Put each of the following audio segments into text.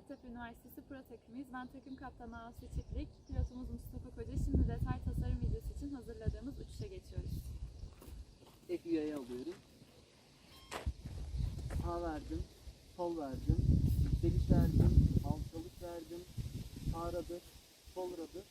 Hacettepe Üniversitesi Pro takımıyız. Ben takım kaptanı Aslı Çiftlik. Pilotumuz Mustafa Koca. Şimdi detay tasarım videosu için hazırladığımız uçuşa geçiyoruz. Tek üyeyi alıyorum. Sağ verdim, sol verdim, yükseliş verdim, alçalık verdim, sağ radır, sol radır,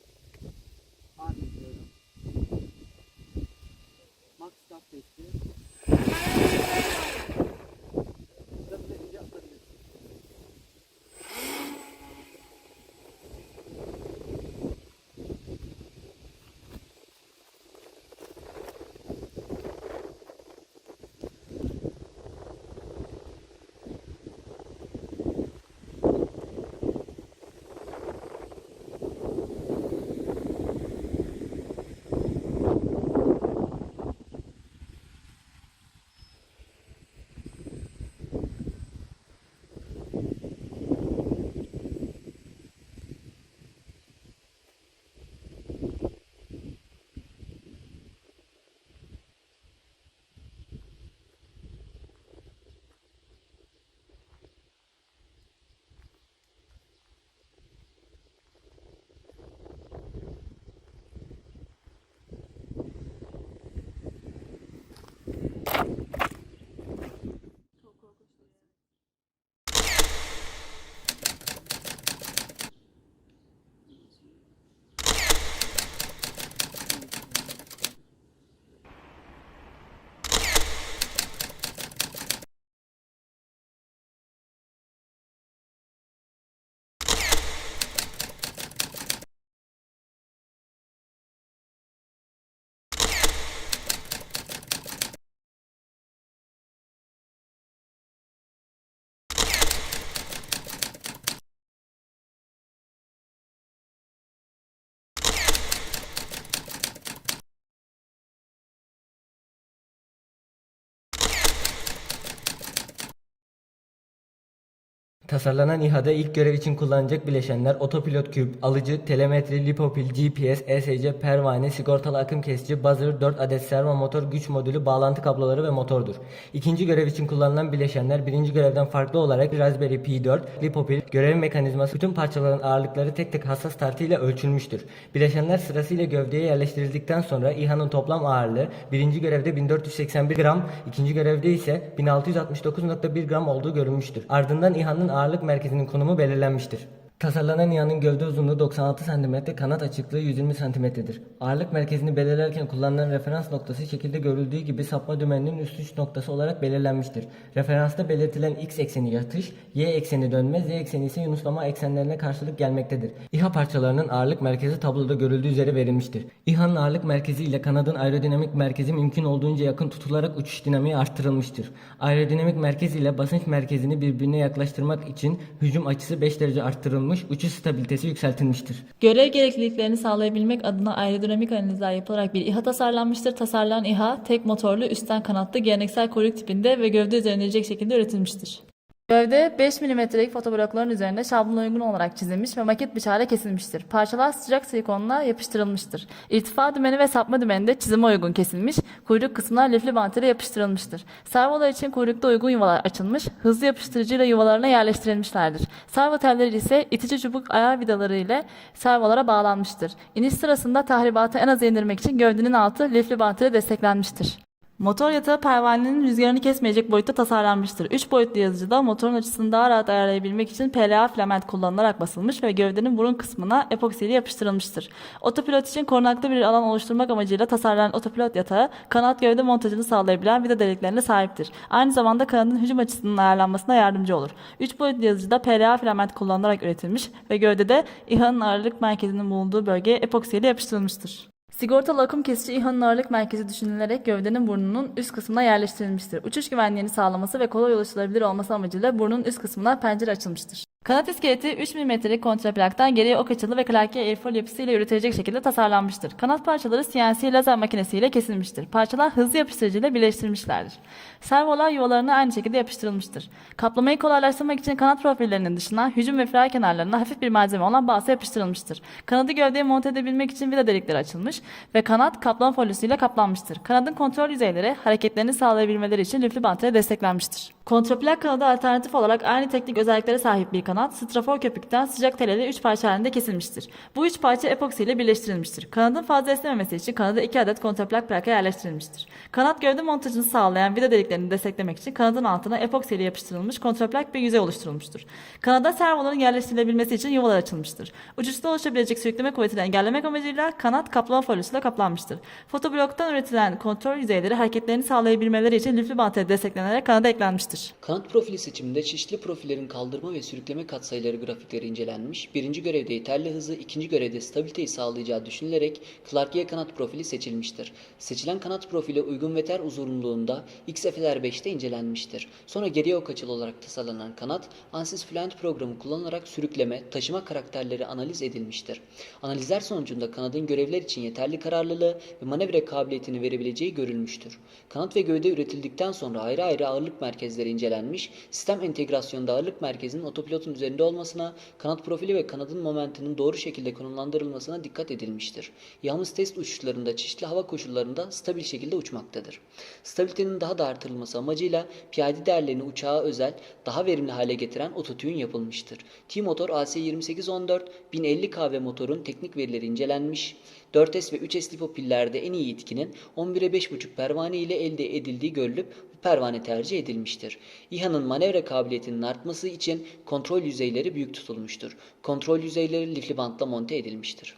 Tasarlanan İHA'da ilk görev için kullanılacak bileşenler otopilot küp, alıcı, telemetri, lipopil, GPS, ESC, pervane, sigortalı akım kesici, buzzer, 4 adet servo motor, güç modülü, bağlantı kabloları ve motordur. İkinci görev için kullanılan bileşenler birinci görevden farklı olarak Raspberry Pi 4, lipopil, görev mekanizması, bütün parçaların ağırlıkları tek tek hassas tartıyla ölçülmüştür. Bileşenler sırasıyla gövdeye yerleştirildikten sonra İHA'nın toplam ağırlığı birinci görevde 1481 gram, ikinci görevde ise 1669.1 gram olduğu görülmüştür. Ardından İHA'nın ağırlık merkezinin konumu belirlenmiştir. Tasarlanan İHA'nın gövde uzunluğu 96 cm, kanat açıklığı 120 cm'dir. Ağırlık merkezini belirlerken kullanılan referans noktası şekilde görüldüğü gibi sapma dümeninin üst uç noktası olarak belirlenmiştir. Referansta belirtilen x ekseni yatış, y ekseni dönme, z ekseni ise yunuslama eksenlerine karşılık gelmektedir. İHA parçalarının ağırlık merkezi tabloda görüldüğü üzere verilmiştir. İHA'nın ağırlık merkezi ile kanadın aerodinamik merkezi mümkün olduğunca yakın tutularak uçuş dinamiği arttırılmıştır. Aerodinamik merkez ile basınç merkezini birbirine yaklaştırmak için hücum açısı 5 derece arttırılmış, uçuş stabilitesi yükseltilmiştir. Görev gerekliliklerini sağlayabilmek adına aerodinamik analizler yapılarak bir İHA tasarlanmıştır. Tasarlanan İHA tek motorlu, üstten kanatlı, geleneksel kuyruk tipinde ve gövde üzerine şekilde üretilmiştir. Gövde 5 mm'lik fotoblokların üzerinde şablona uygun olarak çizilmiş ve maket bıçağıyla kesilmiştir. Parçalar sıcak silikonla yapıştırılmıştır. İrtifa dümeni ve sapma dümeni de çizime uygun kesilmiş, kuyruk kısımlar lifli bant ile yapıştırılmıştır. Servolar için kuyrukta uygun yuvalar açılmış, hızlı yapıştırıcıyla yuvalarına yerleştirilmişlerdir. Servo telleri ise itici çubuk ayar vidaları ile servolara bağlanmıştır. İniş sırasında tahribatı en aza indirmek için gövdenin altı lifli bant ile desteklenmiştir. Motor yatağı pervanenin rüzgarını kesmeyecek boyutta tasarlanmıştır. 3 boyutlu yazıcıda motorun açısını daha rahat ayarlayabilmek için PLA filament kullanılarak basılmış ve gövdenin burun kısmına epoksiyle yapıştırılmıştır. Otopilot için korunaklı bir alan oluşturmak amacıyla tasarlanan otopilot yatağı kanat gövde montajını sağlayabilen vida deliklerine sahiptir. Aynı zamanda kanadın hücum açısının ayarlanmasına yardımcı olur. 3 boyutlu yazıcıda PLA filament kullanılarak üretilmiş ve gövdede İHA'nın ağırlık merkezinin bulunduğu bölgeye epoksiyle yapıştırılmıştır. Sigortalı akım kesici İHA'nın ağırlık merkezi düşünülerek gövdenin burnunun üst kısmına yerleştirilmiştir. Uçuş güvenliğini sağlaması ve kolay ulaşılabilir olması amacıyla burnun üst kısmına pencere açılmıştır. Kanat iskeleti 3 mm'lik kontraplaktan geriye ok açılı ve Clarke airfoil yapısıyla üretilecek şekilde tasarlanmıştır. Kanat parçaları CNC lazer makinesiyle kesilmiştir. Parçalar hızlı yapıştırıcıyla birleştirilmişlerdir. Servolar yuvalarına aynı şekilde yapıştırılmıştır. Kaplamayı kolaylaştırmak için kanat profillerinin dışına hücum ve firar kenarlarına hafif bir malzeme olan balsa yapıştırılmıştır. Kanadı gövdeye monte edebilmek için vida delikleri açılmış ve kanat kaplama folyosuyla kaplanmıştır. Kanadın kontrol yüzeyleri hareketlerini sağlayabilmeleri için lifli bant ile desteklenmiştir. Kontraplak kanadı alternatif olarak aynı teknik özelliklere sahip bir kanat strafor köpükten sıcak tel ile 3 parça halinde kesilmiştir. Bu 3 parça epoksi ile birleştirilmiştir. Kanadın fazla esnememesi için kanada 2 adet kontraplak plaka yerleştirilmiştir. Kanat gövde montajını sağlayan vida deliklerini desteklemek için kanadın altına epoksi ile yapıştırılmış kontraplak bir yüzey oluşturulmuştur. Kanada servoların yerleştirilebilmesi için yuvalar açılmıştır. Uçuşta oluşabilecek sürükleme kuvvetini engellemek amacıyla kanat kaplama folyosuyla kaplanmıştır. Fotobloktan üretilen kontrol yüzeyleri hareketlerini sağlayabilmeleri için lifli bant ile desteklenerek kanada eklenmiştir. Kanat profili seçiminde çeşitli profillerin kaldırma ve sürükleme katsayıları grafikleri incelenmiş, birinci görevde yeterli hızı, ikinci görevde stabiliteyi sağlayacağı düşünülerek Clarkia kanat profili seçilmiştir. Seçilen kanat profili uygun veter uzunluğunda XFLR 5'te incelenmiştir. Sonra geriye ok açılı olarak tasarlanan kanat, ANSYS Fluent programı kullanılarak sürükleme, taşıma karakterleri analiz edilmiştir. Analizler sonucunda kanadın görevler için yeterli kararlılığı ve manevra kabiliyetini verebileceği görülmüştür. Kanat ve gövde üretildikten sonra ayrı ayrı ağırlık merkezleri incelenmiş, sistem entegrasyonunda ağırlık merkezinin otopilotun üzerinde olmasına, kanat profili ve kanadın momentinin doğru şekilde konumlandırılmasına dikkat edilmiştir. Yalnız test uçuşlarında çeşitli hava koşullarında stabil şekilde uçmaktadır. Stabilitenin daha da artırılması amacıyla PID değerlerini uçağa özel, daha verimli hale getiren ototune yapılmıştır. T-Motor AC2814 1050 kW motorun teknik verileri incelenmiş, 4S ve 3S lipo pillerde en iyi etkinin 11'e 5.5 pervane ile elde edildiği görülüp pervane tercih edilmiştir. İHA'nın manevra kabiliyetinin artması için kontrol yüzeyleri büyük tutulmuştur. Kontrol yüzeyleri lifli bantla monte edilmiştir.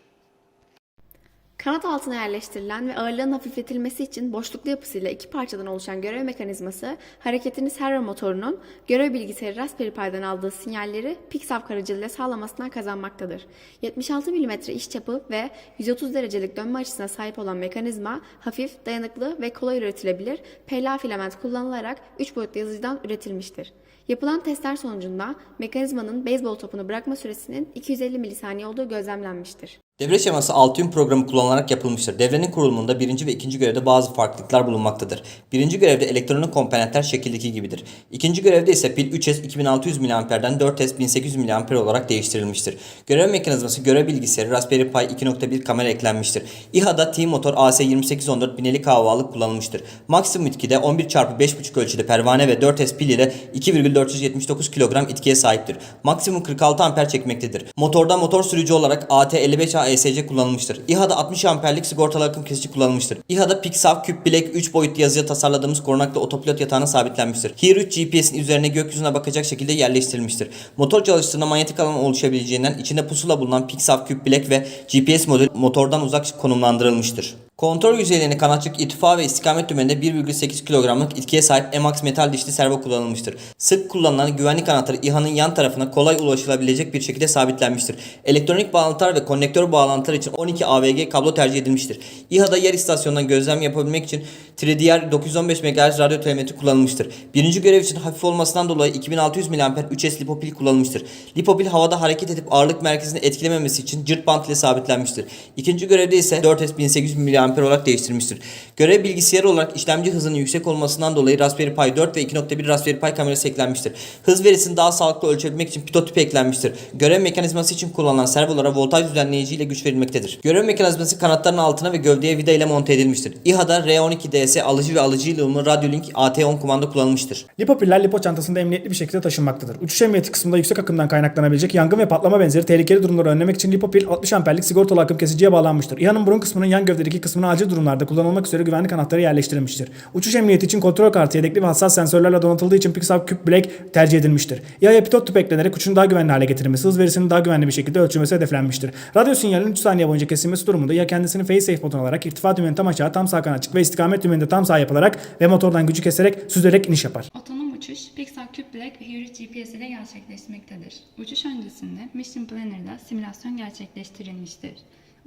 Kanat altına yerleştirilen ve ağırlığın hafifletilmesi için boşluklu yapısıyla iki parçadan oluşan görev mekanizması, hareketini servo motorunun görev bilgisayarı Raspberry Pi'den aldığı sinyalleri PixAv aracılığıyla sağlamasından kazanmaktadır. 76 mm iş çapı ve 130 derecelik dönme açısına sahip olan mekanizma hafif, dayanıklı ve kolay üretilebilir PLA filament kullanılarak 3 boyutlu yazıcıdan üretilmiştir. Yapılan testler sonucunda mekanizmanın beyzbol topunu bırakma süresinin 250 milisaniye olduğu gözlemlenmiştir. Devre şeması Altium programı kullanılarak yapılmıştır. Devrenin kurulumunda birinci ve ikinci görevde bazı farklılıklar bulunmaktadır. Birinci görevde elektronik komponentler şekildeki gibidir. İkinci görevde ise pil 3S 2600 mAh'den 4S 1800 mAh olarak değiştirilmiştir. Görev mekanizması görev bilgisayarı Raspberry Pi 2.1 kamera eklenmiştir. İHA'da T-Motor AC2814 1050 kahvalık kullanılmıştır. Maksimum itkide 11 x 5.5 ölçüde pervane ve 4S pil ile 2,479 kilogram itkiye sahiptir. Maksimum 46 amper çekmektedir. Motorda motor sürücü olarak AT55A ESC kullanılmıştır. İHA'da 60 amperlik sigortalı akım kesici kullanılmıştır. İHA'da Pixav Küp Black 3 boyutlu yazıya tasarladığımız korunaklı otopilot yatağına sabitlenmiştir. Here 3 GPS'in üzerine gökyüzüne bakacak şekilde yerleştirilmiştir. Motor çalıştığında manyetik alan oluşabileceğinden içinde pusula bulunan Pixav Küp Black ve GPS modül motordan uzak konumlandırılmıştır. Kontrol yüzeylerine kanatçık irtifa ve istikamet dümeninde 1,8 kilogramlık itkiye sahip Emax metal dişli servo kullanılmıştır. Sık kullanılan güvenlik anahtarı İHA'nın yan tarafına kolay ulaşılabilecek bir şekilde sabitlenmiştir. Elektronik bağlantılar ve konnektör bağlantılar için 12 AVG kablo tercih edilmiştir. İHA'da yer istasyonundan gözlem yapabilmek için 3DR 915 MHz radyo telemetri kullanılmıştır. Birinci görev için hafif olmasından dolayı 2600 mAh 3S lipopil kullanılmıştır. Lipopil havada hareket edip ağırlık merkezini etkilememesi için cırt bant ile sabitlenmiştir. İkinci görevde ise 4S 1800 mAh olarak değiştirilmiştir. Görev bilgisayarı olarak işlemci hızının yüksek olmasından dolayı Raspberry Pi 4 ve 2.1 Raspberry Pi kamerası eklenmiştir. Hız verisini daha sağlıklı ölçebilmek için pitot tüpü eklenmiştir. Görev mekanizması için kullanılan servolara voltaj düzenleyici ile güç verilmektedir. Görev mekanizması kanatların altına ve gövdeye vida ile monte edilmiştir. İHA'da R12DS alıcı ve alıcı ile uyumlu Radiolink AT10 kumanda kullanılmıştır. Lipopiller lipo çantasında emniyetli bir şekilde taşınmaktadır. Uçuş emniyeti kısmında yüksek akımdan kaynaklanabilecek yangın ve patlama benzeri tehlikeli durumları önlemek için lipopil 60 amperlik sigortalı akım kesiciye bağlanmıştır. İHA'nın burun kısmının yan gövdedeki kısmına acil durumlarda kullanılmak üzere güvenlik anahtarı yerleştirilmiştir. Uçuş emniyeti için kontrol kartı yedekli ve hassas sensörlerle donatıldığı için Pixar Cube Black tercih edilmiştir. İHA'ya pitot tüp eklenerek uçuşun daha güvenli hale getirilmesi, hız verisinin daha güvenli bir şekilde ölçülmesi hedeflenmiştir. Radyo sinyalinin 3 saniye boyunca kesilmesi durumunda ya kendisini face safe moduna alarak irtifa dümeni tam aşağı, tam sağ kanat açık ve istikamet dümeninde tam sağ yapılarak ve motordan gücü keserek süzerek iniş yapar. Otonom uçuş Pixar Cube Black ve Hero GPS ile gerçekleşmektedir. Uçuş öncesinde Mission Planner'da simülasyon gerçekleştirilmiştir.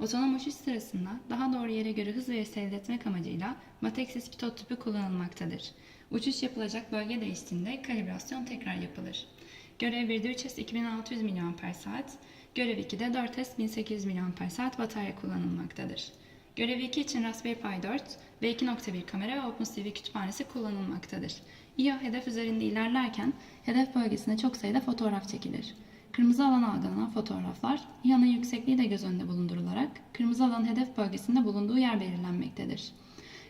Otonom uçuş sırasında daha doğru yere göre hız verisi elde etmek amacıyla Matexis pitot tüpü kullanılmaktadır. Uçuş yapılacak bölge değiştiğinde kalibrasyon tekrar yapılır. Görev 1'de 3S 2600 mAh, görev 2'de 4S 1800 mAh batarya kullanılmaktadır. Görev 2 için Raspberry Pi 4 ve 2.1 kamera ve OpenCV kütüphanesi kullanılmaktadır. İHA hedef üzerinde ilerlerken hedef bölgesinde çok sayıda fotoğraf çekilir. Kırmızı alan algılanan fotoğraflar İHA'nın yüksekliği de göz önünde bulundurularak kırmızı alan hedef bölgesinde bulunduğu yer belirlenmektedir.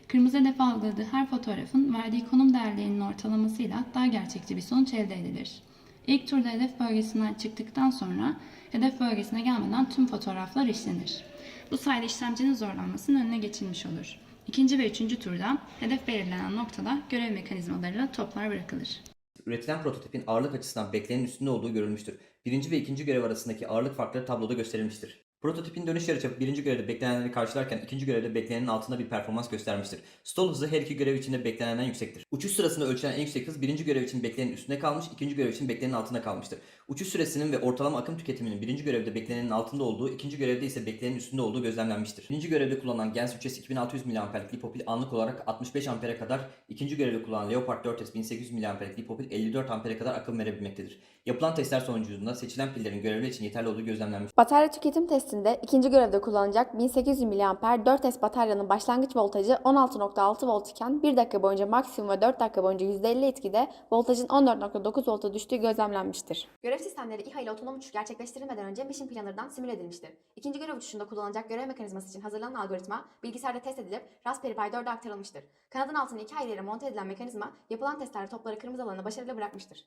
Kırmızı hedef algıladığı her fotoğrafın verdiği konum değerlerinin ortalamasıyla daha gerçekçi bir sonuç elde edilir. İlk turda hedef bölgesinden çıktıktan sonra hedef bölgesine gelmeden tüm fotoğraflar işlenir. Bu sayede işlemcinin zorlanmasının önüne geçilmiş olur. İkinci ve üçüncü turda hedef belirlenen noktada görev mekanizmalarıyla toplar bırakılır. Üretilen prototipin ağırlık açısından beklenenin üstünde olduğu görülmüştür. Birinci ve ikinci görev arasındaki ağırlık farkları tabloda gösterilmiştir. Prototipin dönüş yarıçapı birinci görevde beklenenleri karşılarken ikinci görevde beklenenin altında bir performans göstermiştir. Stall hızı her iki görev için de beklenenden yüksektir. Uçuş sırasında ölçülen en yüksek hız birinci görev için beklenenin üstünde kalmış, ikinci görev için beklenenin altında kalmıştır. Uçuş süresinin ve ortalama akım tüketiminin birinci görevde beklenenin altında olduğu, ikinci görevde ise beklenenin üstünde olduğu gözlemlenmiştir. Birinci görevde kullanılan Gens 3S 2600 mAh'lik lipopil anlık olarak 65 Amper'e kadar, ikinci görevde kullanılan Leopard 4S 1800 mAh'lik lipopil 54 Amper'e kadar akım verebilmektedir. Yapılan testler sonucunda seçilen pillerin görevler için yeterli olduğu gözlemlenmiştir. Batarya tüketim testinde ikinci görevde kullanılacak 1800 mAh 4S bataryanın başlangıç voltajı 16.6 volt iken 1 dakika boyunca maksimum ve 4 dakika boyunca %50 etkide voltajın 14.9 volta düştüğü gözlemlenmiştir. Görev sistemleri İHA ile otonom uçuş gerçekleştirilmeden önce Mission Planner'dan simüle edilmiştir. İkinci görev uçuşunda kullanılacak görev mekanizması için hazırlanan algoritma bilgisayarda test edilip Raspberry Pi 4'e aktarılmıştır. Kanadın altına iki ayrı monte edilen mekanizma yapılan testlerde topları kırmızı alana başarıyla bırakmıştır.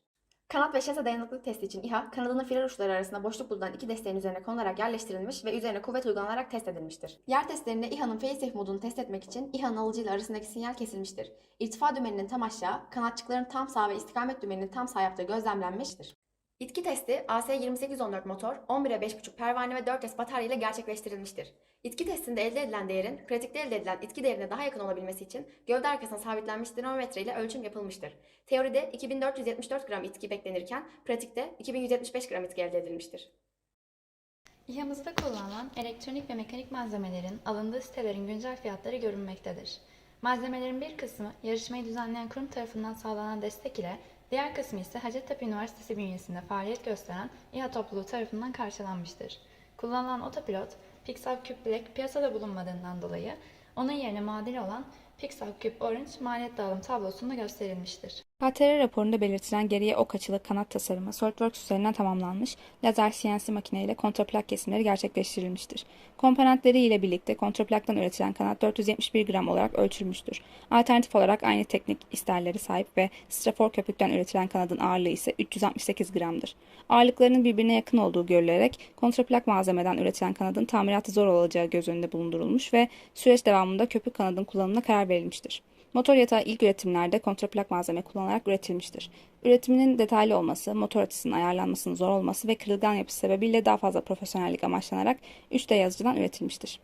Kanat ve şase dayanıklılık testi için İHA, kanadının firar uçları arasında boşluk bulunan iki desteğin üzerine konularak yerleştirilmiş ve üzerine kuvvet uygulanarak test edilmiştir. Yer testlerinde İHA'nın fail-safe modunu test etmek için İHA'nın alıcıyla arasındaki sinyal kesilmiştir. İrtifa dümeninin tam aşağı, kanatçıkların tam sağ ve istikamet dümeninin tam sağ yaptığı gözlemlenmiştir. İtki testi AS2814 motor, 11'e 5.5 pervane ve 4S batarya ile gerçekleştirilmiştir. İtki testinde elde edilen değerin, pratikte elde edilen itki değerine daha yakın olabilmesi için gövde arkasına sabitlenmiş dinamometre ile ölçüm yapılmıştır. Teoride 2474 gram itki beklenirken pratikte 2175 gram itki elde edilmiştir. İHA'mızda kullanılan elektronik ve mekanik malzemelerin alındığı sitelerin güncel fiyatları görünmektedir. Malzemelerin bir kısmı yarışmayı düzenleyen kurum tarafından sağlanan destek ile diğer kısmı ise Hacettepe Üniversitesi bünyesinde faaliyet gösteren İHA topluluğu tarafından karşılanmıştır. Kullanılan otopilot Pixar Cube Black piyasada bulunmadığından dolayı onun yerine muadil olan Pixar Cube Orange maliyet dağılım tablosunda gösterilmiştir. KTR raporunda belirtilen geriye ok açılı kanat tasarımı SolidWorks üzerinden tamamlanmış lazer CNC makineyle kontraplak kesimleri gerçekleştirilmiştir. Komponentleri ile birlikte kontraplaktan üretilen kanat 471 gram olarak ölçülmüştür. Alternatif olarak aynı teknik isterleri sahip ve strafor köpükten üretilen kanadın ağırlığı ise 368 gramdır. Ağırlıklarının birbirine yakın olduğu görülerek kontraplak malzemeden üretilen kanadın tamiratı zor olacağı göz önünde bulundurulmuş ve süreç devamında köpük kanadın kullanımına karar verilmiştir. Motor yatağı ilk üretimlerde kontraplak malzeme kullanılarak üretilmiştir. Üretiminin detaylı olması, motor açısının ayarlanmasının zor olması ve kırılgan yapısı sebebiyle daha fazla profesyonellik amaçlanarak 3D yazıcıdan üretilmiştir.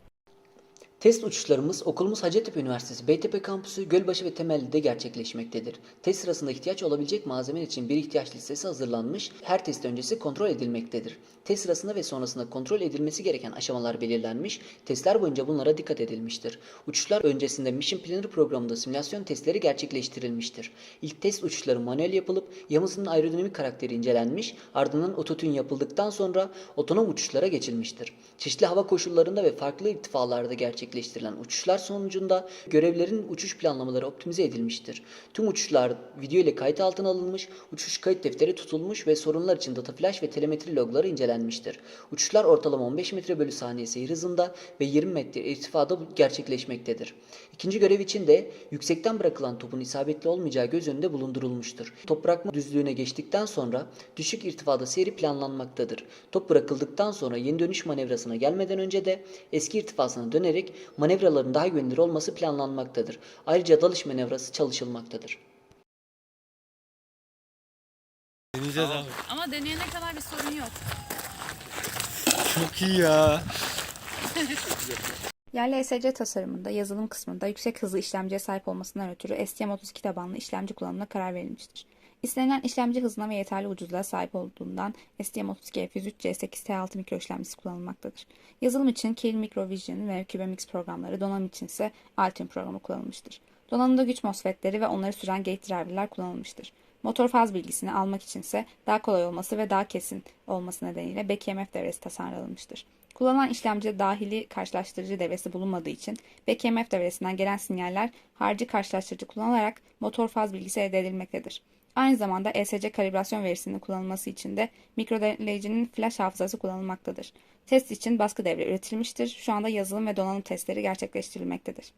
Test uçuşlarımız okulumuz Hacettepe Üniversitesi Beytepe Kampüsü Gölbaşı ve Temelli'de gerçekleşmektedir. Test sırasında ihtiyaç olabilecek malzeme için bir ihtiyaç listesi hazırlanmış, her test öncesi kontrol edilmektedir. Test sırasında ve sonrasında kontrol edilmesi gereken aşamalar belirlenmiş, testler boyunca bunlara dikkat edilmiştir. Uçuşlar öncesinde Mission Planner programında simülasyon testleri gerçekleştirilmiştir. İlk test uçuşları manuel yapılıp yamızının aerodinamik karakteri incelenmiş, ardından ototün yapıldıktan sonra otonom uçuşlara geçilmiştir. Çeşitli hava koşullarında ve farklı irtifalarda gerçekleştirilen uçuşlar sonucunda görevlerin uçuş planlamaları optimize edilmiştir. Tüm uçuşlar video ile kayıt altına alınmış, uçuş kayıt defteri tutulmuş ve sorunlar için data flash ve telemetri logları incelenmiştir. Uçuşlar ortalama 15 metre bölü saniye seyir hızında ve 20 metre irtifada gerçekleşmektedir. İkinci görev için de yüksekten bırakılan topun isabetli olmayacağı göz önünde bulundurulmuştur. Top bırakma düzlüğüne geçtikten sonra düşük irtifada seyri planlanmaktadır. Top bırakıldıktan sonra yeni dönüş manevrasına gelmeden önce de eski irtifasına dönerek manevraların daha güvenilir olması planlanmaktadır. Ayrıca dalış manevrası çalışılmaktadır. Ama deneyene kadar bir sorun yok. Çok iyi ya. Yerli ESC tasarımında yazılım kısmında yüksek hızlı işlemciye sahip olmasından ötürü STM32 tabanlı işlemci kullanımına karar verilmiştir. İstenilen işlemci hızına ve yeterli ucuzluğa sahip olduğundan STM32 F103 C8T6 mikro işlemcisi kullanılmaktadır. Yazılım için Keil Microvision ve CubeMX programları, donanım için ise Altium programı kullanılmıştır. Donanımda güç MOSFET'leri ve onları süren gate driver'lar kullanılmıştır. Motor faz bilgisini almak içinse daha kolay olması ve daha kesin olması nedeniyle BKMF devresi tasarlanmıştır. Kullanılan işlemcide dahili karşılaştırıcı devresi bulunmadığı için BKMF devresinden gelen sinyaller harici karşılaştırıcı kullanılarak motor faz bilgisi elde edilmektedir. Aynı zamanda ESC kalibrasyon verisinin kullanılması için de mikrodeleyicinin flash hafızası kullanılmaktadır. Test için baskı devre üretilmiştir. Şu anda yazılım ve donanım testleri gerçekleştirilmektedir.